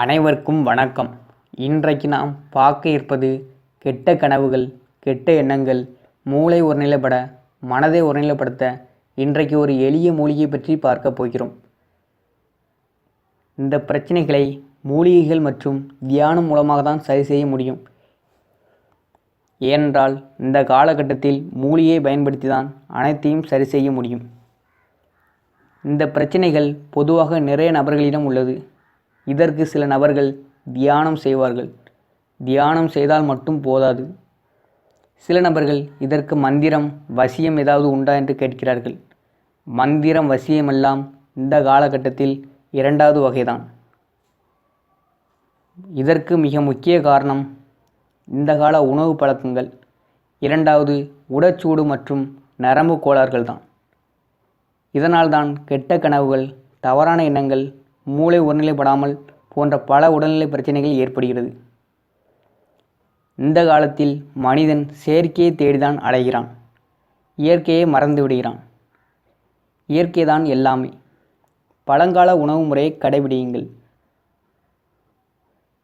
அனைவருக்கும் வணக்கம். இன்றைக்கு நாம் பார்க்க இருப்பது கெட்ட கனவுகள் கெட்ட எண்ணங்கள் மூளை ஒருநிலைப்பட மனதை ஒருநிலைப்படுத்த இன்றைக்கு ஒரு எளிய மூலிகை பற்றி பார்க்க போகிறோம். இந்த பிரச்சனைகளை மூலிகைகள் மற்றும் தியானம் மூலமாக தான் சரி செய்ய முடியும். ஏனென்றால் இந்த காலகட்டத்தில் மூலிகையை பயன்படுத்தி தான் அனைத்தையும் சரி செய்ய முடியும். இந்த பிரச்சனைகள் பொதுவாக நிறைய நபர்களிடம் உள்ளது. இதற்கு சில நபர்கள் தியானம் செய்வார்கள். தியானம் செய்தால் மட்டும் போதாது. சில நபர்கள் இதற்கு மந்திரம் வசியம் ஏதாவது உண்டா என்று கேட்கிறார்கள். மந்திரம் வசியமெல்லாம் இந்த காலகட்டத்தில் இரண்டாவது வகைதான். இதற்கு மிக முக்கிய காரணம் இந்த கால உணவு பழக்கங்கள். இரண்டாவது உடச்சூடு மற்றும் நரம்பு கோளாறுகள் தான் இதனால்தான் கெட்ட கனவுகள் தவறான எண்ணங்கள் மூளை ஒருநிலைப்படாமல் போன்ற பல உடல்நிலை பிரச்சனைகள் ஏற்படுகிறது. இந்த காலத்தில் மனிதன் செயற்கையை தேடிதான் அடைகிறான் இயற்கையை மறந்து விடுகிறான். இயற்கைதான் எல்லாமே. பழங்கால உணவு முறையை கடைபிடியுங்கள்.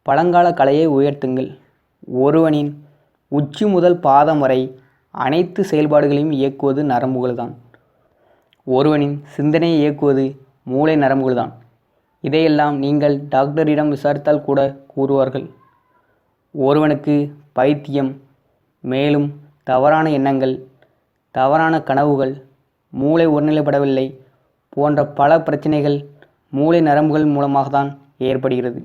பழங்கால கலையை உயர்த்துங்கள். ஒருவனின் உச்சி முதல் பாதம் வரை அனைத்து செயல்பாடுகளையும் இயக்குவது நரம்புகள்தான். ஒருவனின் சிந்தனையை இயக்குவது மூளை நரம்புகள்தான். இதையெல்லாம் நீங்கள் டாக்டரிடம் விசாரித்தால் கூட கூறுவார்கள். ஒருவனுக்கு பைத்தியம் மேலும் தவறான எண்ணங்கள் தவறான கனவுகள் மூளை ஒருநிலைப்படவில்லை போன்ற பல பிரச்சனைகள் மூளை நரம்புகள் மூலமாக தான் ஏற்படுகிறது.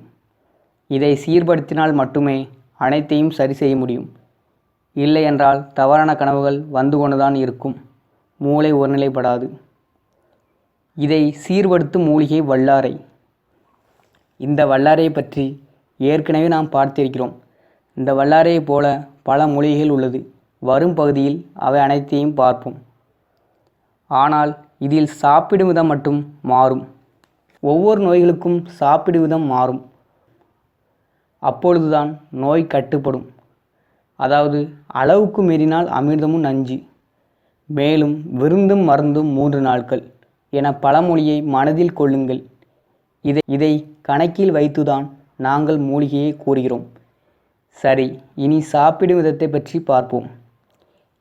இதை சீர்படுத்தினால் மட்டுமே அனைத்தையும் சரி செய்ய முடியும். இல்லை என்றால் தவறான கனவுகள் வந்து கொண்டுதான் இருக்கும். மூளை ஒருநிலைப்படாது. இதை சீர்படுத்தும் மூலிகை வல்லாரை. இந்த வல்லாரை பற்றி ஏற்கனவே நாம் பார்த்திருக்கிறோம். இந்த வல்லாரையைப் போல பல மொழிகள் உள்ளது. வரும் பகுதியில் அவை அனைத்தையும் பார்ப்போம். ஆனால் இதில் சாப்பிடும் விதம் மட்டும் மாறும். ஒவ்வொரு நோய்களுக்கும் சாப்பிடும் விதம் மாறும். அப்பொழுதுதான் நோய் கட்டுப்படும். அதாவது அளவுக்கு மீறினால் அமிர்தமும் நஞ்சு. மேலும் விருந்தும் மருந்தும் மூன்று நாட்கள் என பழமொழியை மனதில் கொள்ளுங்கள். இதை இதை கணக்கில் வைத்துதான் நாங்கள் மூலிகையை கூறுகிறோம். சரி இனி சாப்பிடும் விதத்தை பற்றி பார்ப்போம்.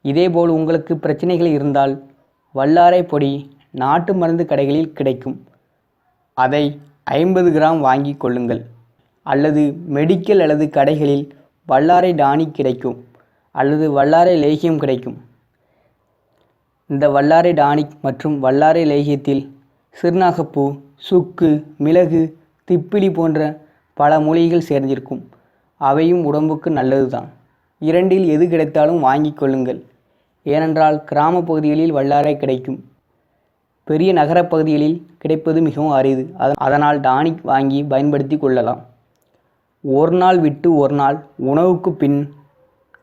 இதேபோல் உங்களுக்கு பிரச்சனைகள் இருந்தால் வல்லாரை பொடி நாட்டு மருந்து கடைகளில் கிடைக்கும். அதை ஐம்பது கிராம் வாங்கி கொள்ளுங்கள். அல்லது மெடிக்கல் அல்லது கடைகளில் வல்லாரை டானிக் கிடைக்கும். அல்லது வல்லாரை லேகியம் கிடைக்கும். இந்த வல்லாரை டானிக் மற்றும் வல்லாரை லேகியத்தில் சிறுநாகப்பூ சுக்கு மிளகு திப்பிலி போன்ற பல மூலிகைகள் சேர்ந்திருக்கும். அவையும் உடம்புக்கு நல்லது தான் இரண்டில் எது கிடைத்தாலும் வாங்கி கொள்ளுங்கள். ஏனென்றால் கிராம பகுதிகளில் வல்லாரை கிடைக்கும். பெரிய நகரப்பகுதிகளில் கிடைப்பது மிகவும் அரிது. அதனால் டானிக் வாங்கி பயன்படுத்தி கொள்ளலாம். ஒரு நாள் விட்டு ஒரு நாள் உணவுக்கு பின்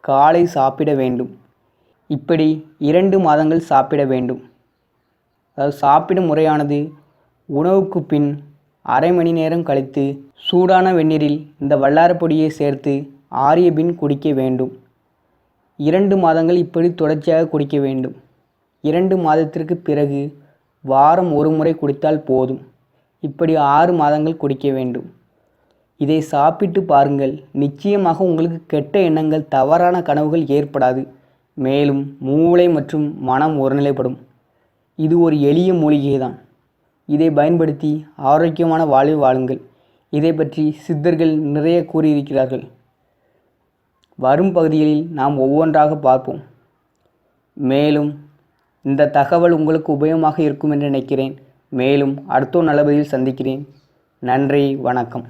காலை சாப்பிட வேண்டும். இப்படி இரண்டு மாதங்கள் சாப்பிட வேண்டும். அதாவது சாப்பிடும் முறையானது. உணவுக்கு பின் அரை மணி நேரம் கழித்து சூடான வெந்நீரில் இந்த வல்லாரப்பொடியை சேர்த்து ஆரிய பின் குடிக்க வேண்டும். இரண்டு மாதங்கள் இப்படி தொடர்ச்சியாக குடிக்க வேண்டும். இரண்டு மாதத்திற்கு பிறகு வாரம் ஒரு முறை குடித்தால் போதும். இப்படி ஆறு மாதங்கள் குடிக்க வேண்டும். இதை சாப்பிட்டு பாருங்கள். நிச்சயமாக உங்களுக்கு கெட்ட எண்ணங்கள் தவறான கனவுகள் ஏற்படாது. மேலும் மூளை மற்றும் மனம் ஒருநிலைப்படும். இது ஒரு எளிய மூலிகை தான் இதை பயன்படுத்தி ஆரோக்கியமான வாழ்வு வாழுங்கள். இதை பற்றி சித்தர்கள் நிறைய கூறியிருக்கிறார்கள். வரும் பகுதிகளில் நாம் ஒவ்வொன்றாக பார்ப்போம். மேலும் இந்த தகவல் உங்களுக்கு உபயோகமாக இருக்கும் என்று நினைக்கிறேன். மேலும் அடுத்த நல்லபதியில் சந்திக்கிறேன். நன்றி வணக்கம்.